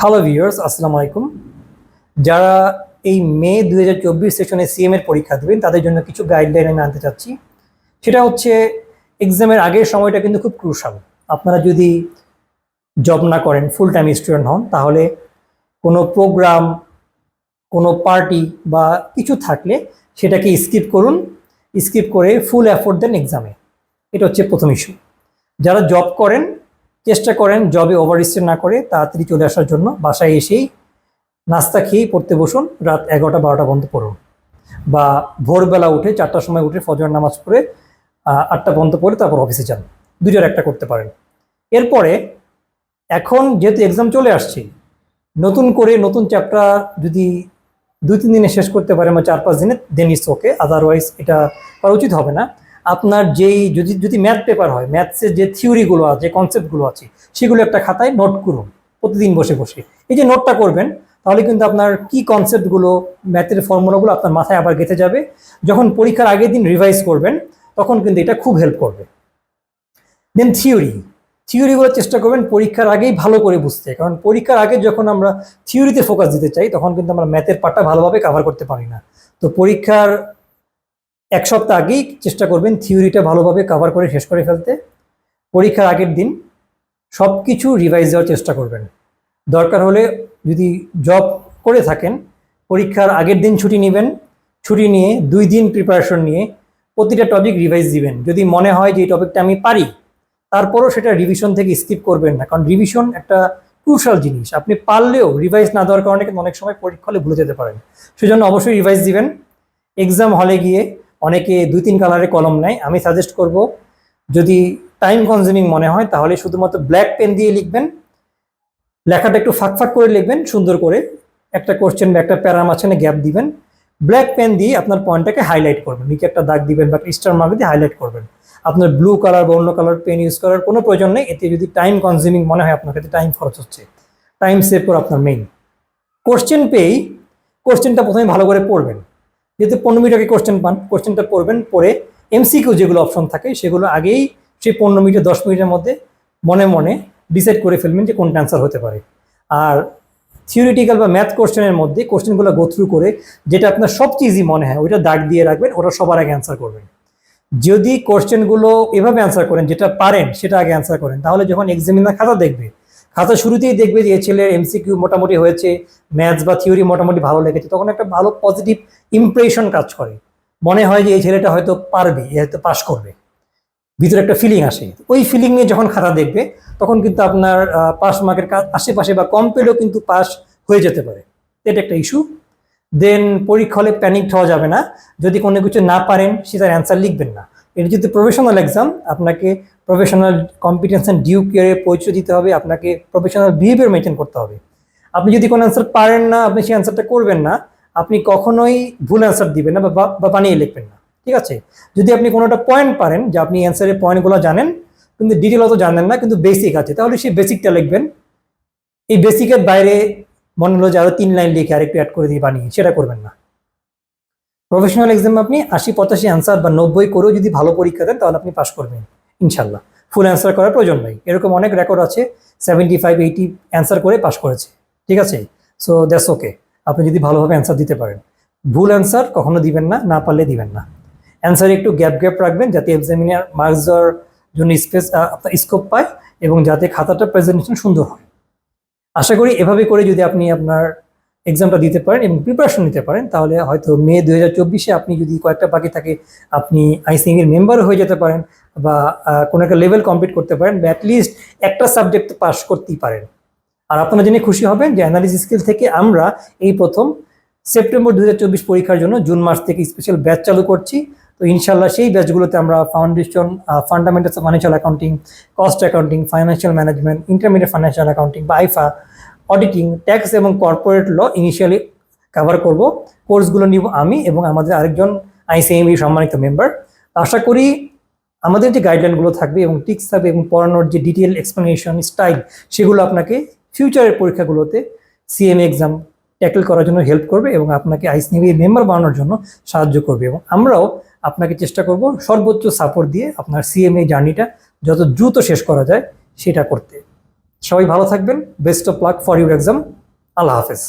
Hello viewers আসসালামু আলাইকুম। যারা এই মে দু হাজার চব্বিশ সেশনে সিএম এর পরীক্ষা দেবেন, তাদের জন্য কিছু গাইডলাইন আমি আনতে চাচ্ছি। সেটা হচ্ছে এক্সামের আগের সময়টা কিন্তু খুব ক্রুশাল আপনারা যদি জব না করেন ফুল টাইম স্টুডেন্ট হন, তাহলে কোনো প্রোগ্রাম কোনো পার্টি বা কিছু থাকলে সেটাকে স্কিপ করুন। স্কিপ করে ফুল অ্যাফোর্ড দেন এক্সামে এটা হচ্ছে প্রথম ইস্যু যারা জব করেন চেষ্টা করেন জবে ওভার না করে তাড়াতাড়ি চলে আসার জন্য। বাসায় এসেই নাস্তা খেয়েই পড়তে বসুন, রাত এগারোটা বারোটা পর্যন্ত পড়ুন। বা ভোরবেলা উঠে চারটার সময় উঠে ফজর নামাজ পড়ে আটটা পর্যন্ত পড়ে তারপর অফিসে যান। দুটোর একটা করতে পারেন। এরপরে এখন যেহেতু এক্সাম চলে আসছে, নতুন করে নতুন চ্যাপ্টার যদি দুই তিন দিনে শেষ করতে পারেন বা চার পাঁচ দিনে দেন ইটস ওকে আদারওয়াইজ এটা করা উচিত হবে না। আপনার যেই, যদি যদি ম্যাথ পেপার হয় ম্যাথসের যে থিওরিগুলো আছে কনসেপ্টগুলো আছে, সেগুলো একটা খাতায় নোট করুন, প্রতিদিন বসে বসে। এই যে নোটটা করবেন, তাহলে কিন্তু আপনার কি কনসেপ্টগুলো ম্যাথের ফর্মুলাগুলো আপনার মাথায় আবার গেঁথে যাবে। যখন পরীক্ষার আগের দিন রিভাইজ করবেন, তখন কিন্তু এটা খুব হেল্প করবে। দেন থিওরি থিওরিগুলো চেষ্টা করবেন পরীক্ষার আগেই ভালো করে বুঝতে। কারণ পরীক্ষার আগে যখন আমরা থিওরিতে ফোকাস দিতে চাই, তখন কিন্তু আমরা ম্যাথের পার্টটা ভালোভাবে কভার করতে পারি না। তো পরীক্ষার এক সপ্তাহ আগেই চেষ্টা করবেন থিওরিটা ভালোভাবে কভার করে শেষ করে ফেলতে। পরীক্ষার আগের দিন সব কিছু রিভাইজ দেওয়ার চেষ্টা করবেন। দরকার হলে যদি জব করে থাকেন, পরীক্ষার আগের দিন ছুটি নেবেন, ছুটি নিয়ে দুই দিন প্রিপারেশন নিয়ে প্রতিটা টপিক রিভাইজ দিবেন। যদি মনে হয় যে এই টপিকটা আমি পারি, তারপরও সেটা রিভিশন থেকে স্কিপ করবেন না। কারণ রিভিশন একটা ক্রুশাল জিনিস। আপনি পারলেও রিভাইজ না দেওয়ার কারণে কিন্তু অনেক সময় পরীক্ষা হলে ভুলে যেতে পারেন। সেজন্য অবশ্যই রিভাইজ দিবেন। এক্সাম হলে গিয়ে অনেকে দুই, তিন কালারের কলম নেয়। আমি সাজেস্ট করব, যদি টাইম কনজিউমিং মনে হয়, তাহলে শুধুমাত্র ব্ল্যাক পেন দিয়ে লিখবেন। লেখাটা একটু ফাঁক ফাঁক করে লিখবেন, সুন্দর করে। একটা কোশ্চেন বা একটা প্যারার মাঝখানে গ্যাপ দিবেন। ব্ল্যাক পেন দিয়ে আপনার পয়েন্টটাকে হাইলাইট করবেন। নিচে একটা দাগ দিবেন বা স্টার মার্ক দিয়ে হাইলাইট করবেন। আপনার ব্লু কালার বা অন্য কালার পেন ইউজ করার কোনো প্রয়োজন নেই। এতে যদি টাইম কনজিউমিং মনে হয় আপনার কাছে টাইম খরচ হচ্ছে। টাইম সেভ করে আপনার মেইন কোশ্চেন পেয়েই কোশ্চেনটা প্রথমে ভালো করে পড়বেন। যেহেতু পনেরো মিনিট আগে কোশ্চেন পান কোশ্চেনটা পড়বেন, পড়ে এমসিকিউ যেগুলো অপশন থাকে, সেগুলো আগেই সেই পনেরো মিনিট দশ মিনিটের মধ্যে মনে মনে ডিসাইড করে ফেলবেন যে কোনটা অ্যান্সার হতে পারে। আর থিওরিটিক্যাল বা ম্যাথ কোশ্চেনের মধ্যে কোশ্চেনগুলো গো থ্রু করে যেটা আপনার সবচেয়ে ইজি মনে হয়, ওইটা দাগ দিয়ে রাখবেন, ওটা সবার আগে অ্যান্সার করবেন। যদি কোশ্চেনগুলো এভাবে অ্যান্সার করেন, যেটা পারেন, সেটা আগে অ্যান্সার করেন, তাহলে যখন এক্সামিনার খাতা দেখবে খাতা শুরুতেই দেখবে যে ছেলের এমসিকিউ মোটামুটি হয়েছে ম্যাথস বা থিওরি মোটামুটি ভালো লেগেছে, তখন একটা ভালো পজিটিভ ইমপ্রেশন কাজ করে। মনে হয় যে এই ছেলেটা হয়তো পারবে, এ হয়তো পাশ করবে। ভিতরে একটা ফিলিং আসে। ওই ফিলিং নিয়ে যখন খাতা দেখবে, তখন কিন্তু আপনার পাস মার্কের কাজ আশেপাশে বা কম পেলেও কিন্তু পাস হয়ে যেতে পারে। এটা একটা ইস্যু দেন পরীক্ষা হলে প্যানিক হওয়া যাবে না। যদি কোনো কিছু না পারেন সেটার অ্যান্সার লিখবেন না। এটা যদি প্রফেশনাল এক্সাম আপনাকে প্রফেশনাল কম্পিটেন্স অ্যান্ড ডিউ কেয়ারে পরিচয় দিতে হবে, আপনাকে প্রফেশনাল বিহেভিয়ার মেনটেন করতে হবে। আপনি যদি কোনো অ্যান্সার পারেন না, আপনি সেই অ্যান্সারটা করবেন না, আপনি কখনোই ভুল অ্যান্সার দিবেন না বা- বানিয়ে লিখবেন না। ঠিক আছে? যদি আপনি কোনোটা পয়েন্ট পারেন, যে আপনি অ্যান্সারের পয়েন্টগুলো জানেন, কিন্তু ডিটেল অত জানেন না, কিন্তু বেসিক আছে, তাহলে সেই বেসিকটা লিখবেন। এই বেসিকের বাইরে মনে হলো যে আরও তিন লাইন লিখে আরেকটু অ্যাড করে দিয়ে বানিয়ে, সেটা করবেন না। প্রফেশনাল এক্সাম আপনি আশি পঁচাশি অ্যান্সার বা নব্বই করেও যদি ভালো পরীক্ষা দেন, তাহলে আপনি পাশ করবেন। ইনশাল্লাহ। ফুল অ্যান্সার করার প্রয়োজন নেই। এরকম অনেক রেকর্ড আছে সেভেন্টি ফাইভ এইটি অ্যান্সার করে পাশ করেছে। ঠিক আছে? সো দ্যাটস ওকে আপনি যদি ভালোভাবে অ্যান্সার দিতে পারেন। ভুল অ্যান্সার কখনো দিবেন না না পারলে দিবেন না। অ্যান্সারে একটু গ্যাপ গ্যাপ রাখবেন, যাতে এক্সামিনার মার্কস দেওয়ার জন্য স্পেস আপনার স্কোপ পায় এবং যাতে খাতাটা প্রেজেন্টেশন সুন্দর হয়। আশা করি এভাবে করে যদি আপনি আপনার এক্সামটা দিতে পারেন এবং প্রিপারেশন নিতে পারেন, তাহলে হয়তো মে দু হাজার চব্বিশে আপনি যদি কয়েকটা বাকি থাকে, আপনি আইসিং এর মেম্বারও হয়ে যেতে পারেন বা কোনো একটা লেভেল কমপ্লিট করতে পারেন, বা অ্যাটলিস্ট একটা সাবজেক্ট পাস করতেই পারেন। আর আপনারা জেনে খুশি হবেন যে অ্যানালিসিস স্কিল থেকে আমরা এই প্রথম সেপ্টেম্বর দু হাজার চব্বিশ পরীক্ষার জন্য জুন মাস থেকে স্পেশাল ব্যাচ চালু করছি। তো ইনশাল্লাহ সেই ব্যাচগুলোতে আমরা foundation fundamentals of financial accounting cost accounting financial management intermediate financial accounting বা আইফা অডিটিং ট্যাক্স এবং কর্পোরেট ল ইনিশিয়ালি কভার করব। কোর্সগুলো নিব আমি এবং আমাদের আরেকজন আইসিএমই সম্মানিত মেম্বার আশা করি আমাদের যে গাইডলাইনগুলো থাকবে এবং টিক্স থাকবে এবং পড়ানোর যে ডিটেল এক্সপ্লেনেশন স্টাইল সেগুলো আপনাকে ফিউচারের পরীক্ষাগুলোতে সিএম এক্সাম ট্যাকেল করার জন্য হেল্প করবে এবং আপনাকে আইসিএমই মেম্বার বানানোর জন্য সাহায্য করবে এবং আমরাও আপনাকে চেষ্টা করব সর্বোচ্চ সাপোর্ট দিয়ে আপনার সিএমএ জার্নিটা যত দ্রুত শেষ করা যায় সেটা করতে। সবাই ভালো থাকবেন। Best of luck for your exam আল্লাহ হাফেজ।